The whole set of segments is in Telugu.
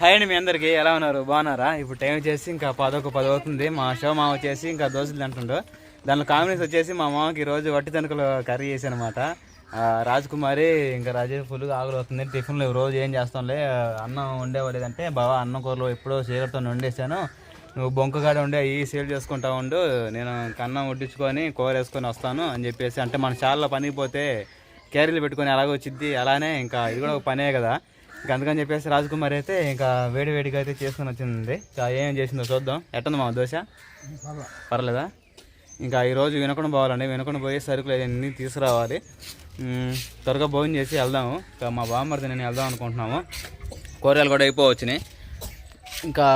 హాయ్ అండి మీ అందరికి. ఎలా ఉన్నారు? బాగున్నారా? ఇప్పుడు టైం వచ్చేసి ఇంకా పదొక పది అవుతుంది. మా షో మామ వచ్చేసి ఇంకా దోశలు తింటుండు. దానిలో కాంబినేషన్ వచ్చేసి మా మామకి ఈరోజు రోజు వట్టి తనుకలు కర్రీ చేసి రాజకుమారి ఇంకా రాజేష్ ఫుల్గా ఆకులు అవుతుంది. టిఫిన్లు రోజు ఏం చేస్తాంలే? అన్నం వండేవాలేదంటే బావా అన్నం కూరలో ఎప్పుడో చీరతో వండేసాను నువ్వు బొంకగాడ ఉండే ఈ సేల్ చేసుకుంటా ఉండు. నేను కన్నం వడ్డించుకొని కూర వేసుకొని వస్తాను అని చెప్పేసి. అంటే మన చాలా పనికి పోతే క్యారీలు పెట్టుకొని అలాగే వచ్చింది అలానే ఇంకా ఇది కూడా ఒక పనే కదా. అందుకని చెప్పేసి రాజకుమారి అయితే ఇంకా వేడి వేడిగా అయితే చేసుకుని వచ్చింది. ఇంకా ఏం చేసిందో చూద్దాం. ఎట్టంది మా దోశ? పర్లేదా? ఇంకా ఈరోజు వినకుండా పోవాలండి. వినకుండా పోయి సరుకులు అన్నీ తీసుకురావాలి. త్వరగా భోజనం చేసి వెళ్దాము. ఇంకా మా బామ్మర్ది నేను వెళ్దాం అనుకుంటున్నాము. కూరగాయలు కూడా అయిపోవచ్చినాయి. ఇంకా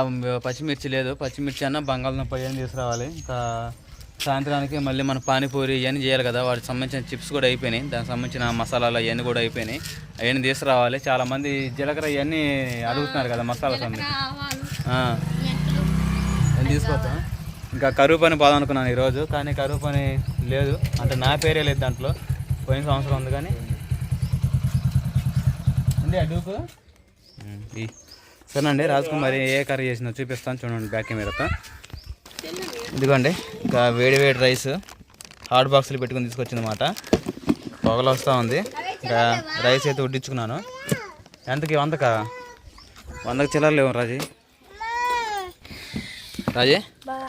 పచ్చిమిర్చి లేదు. పచ్చిమిర్చి అన్న బంగాళదుంప ఏం తీసుకురావాలి. ఇంకా సాయంత్రానికి మళ్ళీ మన పానీపూరి ఇవన్నీ చేయాలి కదా. వాటికి సంబంధించిన చిప్స్ కూడా అయిపోయినాయి. దానికి సంబంధించిన మసాలాలు అవన్నీ కూడా అయిపోయినాయి. అవన్నీ తీసుకురావాలి. చాలామంది జీలకర్ర ఇవన్నీ అడుగుతున్నారు కదా మసాలా సంబంధించి తీసుకొస్తాం. ఇంకా కరువు పని పోదాం అనుకున్నాను ఈరోజు. కానీ కరువు పని లేదు. అంటే నా పేరే లేదు దాంట్లో. పోయిన సంవత్సరం ఉంది కానీ. ఉంది అడుగు సరేనండి రాజకుమారి ఏ కర్రీ చేసిందో చూపిస్తాను. చూడండి బ్యాక్ కెమెరాతో. ఇదిగోండి ఇంకా వేడి వేడి రైస్ హాట్ బాక్సులు పెట్టుకుని తీసుకొచ్చింది అన్నమాట పొగలు వస్తూ ఉంది. ఇంకా రైస్ అయితే వడ్డించుకున్నాను ఎంతకి వందకా? వందకి చిల్లర లేవు రాజీ. రాజీ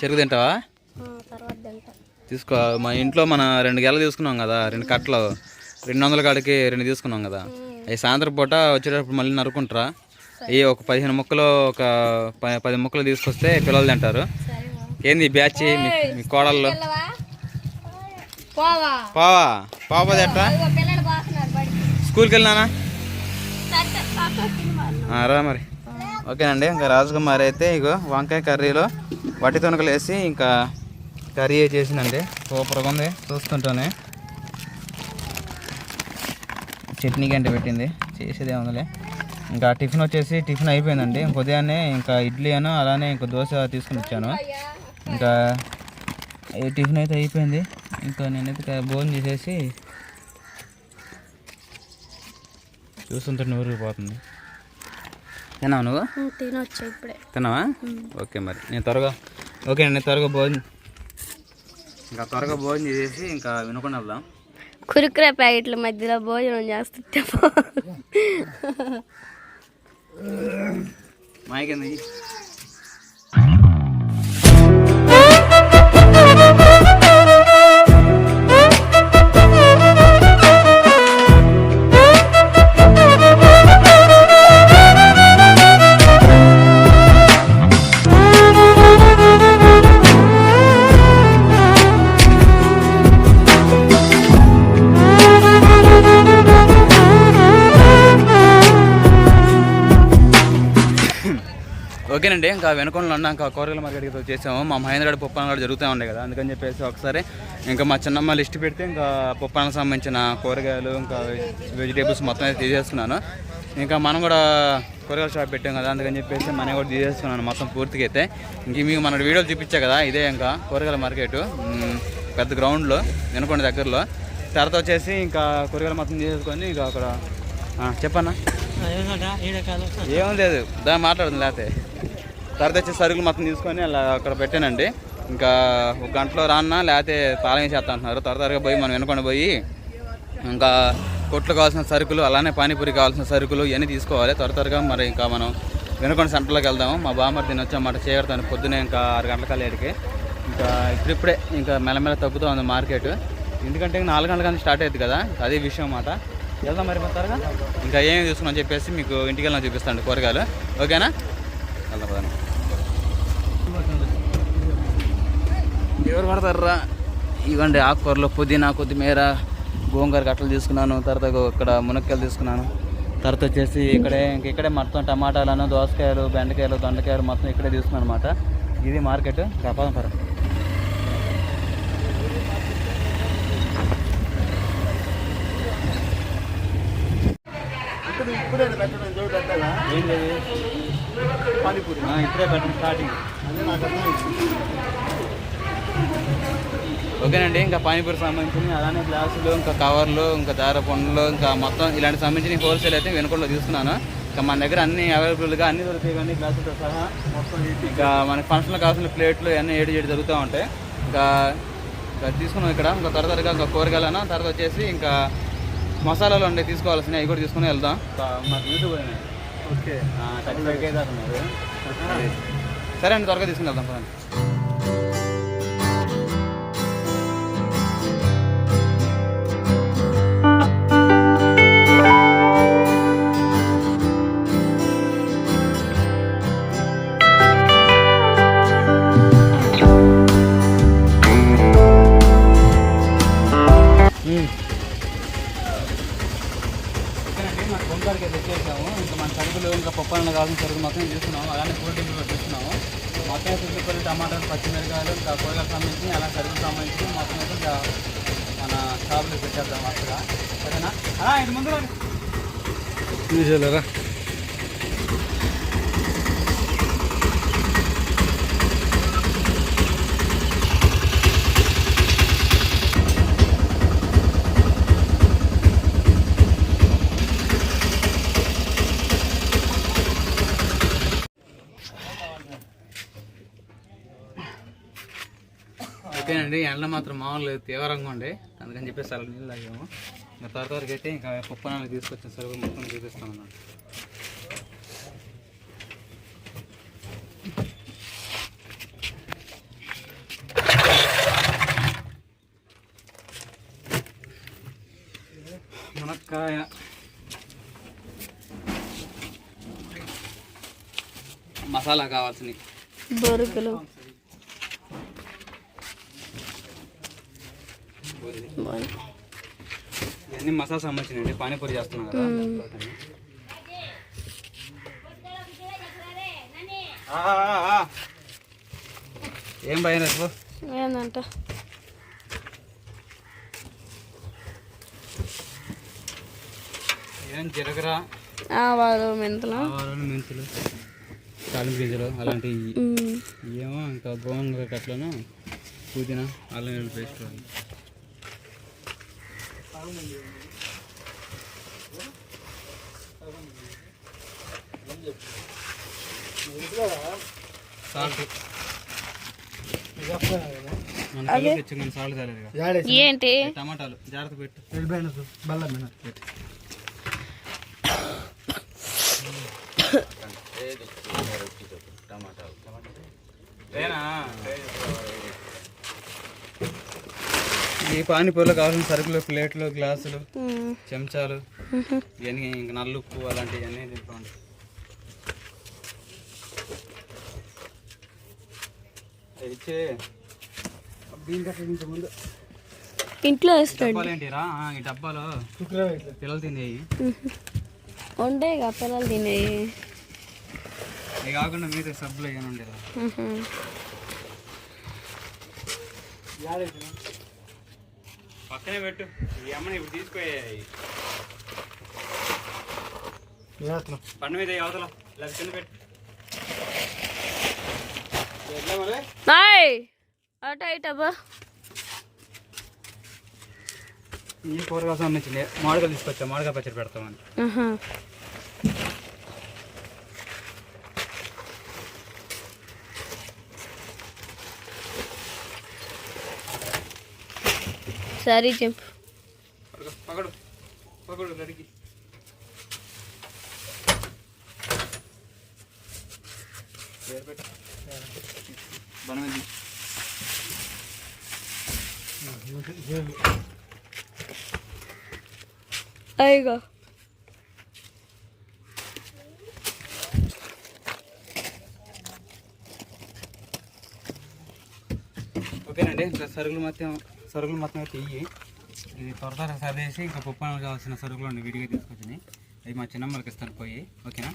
చెరుకు తింటావా? తీసుకో మా ఇంట్లో మన రెండు గెలలు తీసుకున్నాం కదా రెండు కట్టలు. రెండు వందల కాడికి రెండు తీసుకున్నాం కదా. అవి సాయంత్రం పూట వచ్చేటప్పుడు మళ్ళీ నరుకుంటారా అవి ఒక పదిహేను ముక్కలు ఒక ప- పది ముక్కలు తీసుకొస్తే పిల్లలు తింటారు. ఏంది బ్యాచ్ మీ కోడల్లో పోవా. పావా? పాపా ఎట్టా ఇదిగో పిల్లలు బాగున్నారు బడికి స్కూల్కి వెళ్ళినానా రా మరి. ఓకేనండి ఇంకా రాజకుమారి అయితే ఇగో వంకాయ కర్రీలో వట్టి తొనకలు వేసి ఇంకా కర్రీ చేసిందండి. సూపర్గా ఉంది చూస్తుంటేనే. చట్నీ గంట పెట్టింది చేసేదే ఉందిలే. ఇంకా టిఫిన్ వచ్చేసి టిఫిన్ అయిపోయిందండి. ఉదయాన్నే ఇంకా ఇడ్లీ అను అలానే ఇంకా దోశ తీసుకుని వచ్చాను. ఇంకా టిఫిన్ అయితే అయిపోయింది. ఇంకా నేనైతే భోజనం చేసేసి చూస్తుంటే నూరు పోతుంది. తిన్నావు నువ్వు? ఉమ్, తినొచ్చు ఇప్పుడే. తిన్నావా? ఓకే మరి. నేను త్వరగా ఓకే అండి త్వరగా భోజనం ఇంకా త్వరగా భోజనం చేసేసి ఇంకా వినకుండా వెళ్దాం. కురుకురే ప్యాకెట్ల మధ్యలో భోజనం చేస్తుంటే పో- మాయకింది ఓకేనండి ఇంకా వెనకొండలో ఉన్న. ఇంకా కూరగాయల మార్కెట్కి వచ్చేసాము. మా మహేంద్రగడ కూడా జరుగుతూ ఉండే కదా అందుకని చెప్పేసి ఒకసారి ఇంకా మా చిన్నమ్మ లిస్ట్ పెడితే ఇంకా పప్పానికి సంబంధించిన కూరగాయలు ఇంకా వెజిటేబుల్స్ మొత్తం అయితే తీసేసుకున్నాను ఇంకా మనం కూడా కూరగాయల షాప్ పెట్టాం కదా అందుకని చెప్పేసి మనం కూడా తీసేసుకున్నాను మొత్తం పూర్తిగా అయితే. ఇంక మీకు మన వీడియోలు చూపించా కదా ఇదే ఇంకా కూరగాయల మార్కెట్. పెద్ద గ్రౌండ్లో వెనకొండ దగ్గరలో. తర్వాత వచ్చేసి ఇంకా కూరగాయలు మొత్తం తీసేసుకొని ఇంకా అక్కడ చెప్పన్నా? ఏం లేదు దా మాట్లాడుతుంది లేకపోతే తర్వాత వచ్చి సరుకులు మొత్తం తీసుకొని అలా అక్కడ పెట్టానండి. ఇంకా ఒక గంటలో రాన్నా లేకపోతే తాళం వేసేస్తా అంటున్నారు. త్వర త్వరగా పోయి మనం వెనుకొని పోయి ఇంకా కొట్లు కావాల్సిన సరుకులు అలానే పానీపూరి కావాల్సిన సరుకులు ఇవన్నీ తీసుకోవాలి. త్వర త్వరగా మరి ఇంకా మనం వెనుకొండ సెంటర్లోకి వెళ్దాము. మా బామ్మర్ తిని వచ్చామాట చేయడతాను పొద్దునే ఇంకా ఆరు గంటల కల్లేడికి ఇంకా ఇప్పుడిప్పుడే ఇంకా మెల్లమెల్ల తగ్గుతూ ఉంది మార్కెట్. ఎందుకంటే ఇంకా నాలుగు గంటల స్టార్ట్ అయ్యింది కదా అదే విషయం అన్నమాట. వెళ్దాం మరి త్వరగా. ఇంకా ఏమేమి తీసుకున్నాం చెప్పేసి మీకు ఇంటికి వెళ్ళినా చూపిస్తాను కూరగాయలు. ఓకేనా? వెళ్దాం పదండి ఎవరు పడతారా ఇవ్వండి ఆకుకూరలు పుదీనా కొత్తిమీర గోంగూర కట్టలు తీసుకున్నాను తర్వాత ఇక్కడ మునక్కాయలు తీసుకున్నాను. తర్వాత వచ్చేసి ఇక్కడే ఇంక ఇక్కడే మొత్తం టమాటాలను దోసకాయలు బెండకాయలు దొండకాయలు మొత్తం ఇక్కడే తీసుకున్నాను అనమాట ఇది మార్కెట్ పర ఇప్పుడే పెట్టండి స్టార్టింగ్. ఓకేనండి ఇంకా పానీపూరి సంబంధించిన అలానే గ్లాసులు ఇంకా కవర్లు ఇంకా దార పండ్లు ఇంకా మొత్తం ఇలాంటి సంబంధించిన హోల్సేల్ అయితే వెనుకొండలో తీసుకున్నాను. ఇంకా మన దగ్గర అన్ని అవైలబుల్గా అన్ని దొరుకుతాయి కానీ గ్లాసులతో సహా మొత్తం ఇంకా మనకి ఫంక్షన్లో కావాల్సిన ప్లేట్లు అన్నీ ఏడు ఏడు దొరుకుతూ ఉంటాయి. ఇంకా ఇంకా తీసుకున్నాం ఇక్కడ ఇంకా త్వర త్వరగా ఇంకా కూరగాయలను తర్వాత వచ్చేసి ఇంకా మసాలాలు ఉండే తీసుకోవాల్సినవి అవి కూడా తీసుకుని వెళ్దాం. మాకు యూట్యూబ్ ఓకే. సరే అండి త్వరగా తీసుకుని వెళ్దాం పదండి. మన కొందరికి తెచ్చేసాము. ఇంకా మన సరుకులు ఇంకా పప్పు అన్న కావాల్సిన సరుకులు మొత్తం అలానే కూల్ కూడా తీసుకున్నాము మొత్తం చుట్టుపల్లి టమాటాలు పచ్చిమిరకాయలు ఇంకా కూరగాయలకు సంబంధించి అలా సరుకులు సంబంధించి మొత్తం అయితే ఇంకా మన షాపులో పెట్టేద్దాం అక్కడ. సరేనా? ఇది ముందు రండి. చూసారా ఓకేనండి ఎండ మాత్రం మామూలు తీవ్రంగా ఉండే. అందుకని చెప్పేసి అలా నీళ్ళు తాగాము. ఇంకా త్వర త్వరగా అయితే ఇంకా పప్పు నాలుగు తీసుకొచ్చిన సరుకు మొత్తం చూపిస్తాం అన్నమాట మునక్కాయ. మసాలా కావాల్సినవి. బొరుగులు ఇవన్నీ మసాలా సంబంధించినవి పానీపూరి చేస్తున్నాం కదా. ఏం భయం రేపు? ఏందంట? ఏం జీలకర్ర ఆవాలు మెంతులు. ఆవాలు మెంతులు తాలింపు గింజలు అలాంటివి. ఏమో ఇంకా గోంగూర కట్లను పుదీనా అల్లం పేస్ట్. ఏంటి? టమాటాలు జాగ్రత్త పెట్టు. బల్ల మీద లేనా ఈ పానీపూరిలో కావాల్సిన సరుకులు ప్లేట్లు గ్లాసులు. చెంచాలు. ఇవన్నీ ఇంకా నల్లుప్పు ఉంటాయి ఇచ్చే కట్ట నుంచి ముందు ఇంట్లో వేస్తాడు. డబ్బాలు ఏంటిరా ఆ, ఈ డబ్బాలో పిల్లలు తినేవి ఉండే ఇక పిల్లలు తినేవి అవి కాకుండా మీతో సబ్బులు ఏమైనా ఉండేదా ఉహు. పక్కనే పెట్టు. ఈ అమ్మని ఇప్పుడు తీసుకుపోయాయి బండి మీద అవతల? లేదా కింద పెట్టు. అట ఇటబ్బా ఈ కూరగాయలు సంబంధించింది మామిడికాయలు తీసుకొచ్చా? మామిడికాయ పచ్చడి పెడతామని. ఆహా. సరే చెప్పు. ఓకేనండి ఇంకా సరుకులు మొత్తం సరుకులు మొత్తం అయితే ఇయ్యి. ఇది త్వర త్వర సర్దేసి ఇంకా పప్పు కావాల్సిన సరుకులు అండి విడిగా తీసుకొచ్చినాయి అవి మా చిన్నమ్మలకి ఇస్తాను పోయి ఓకేనా?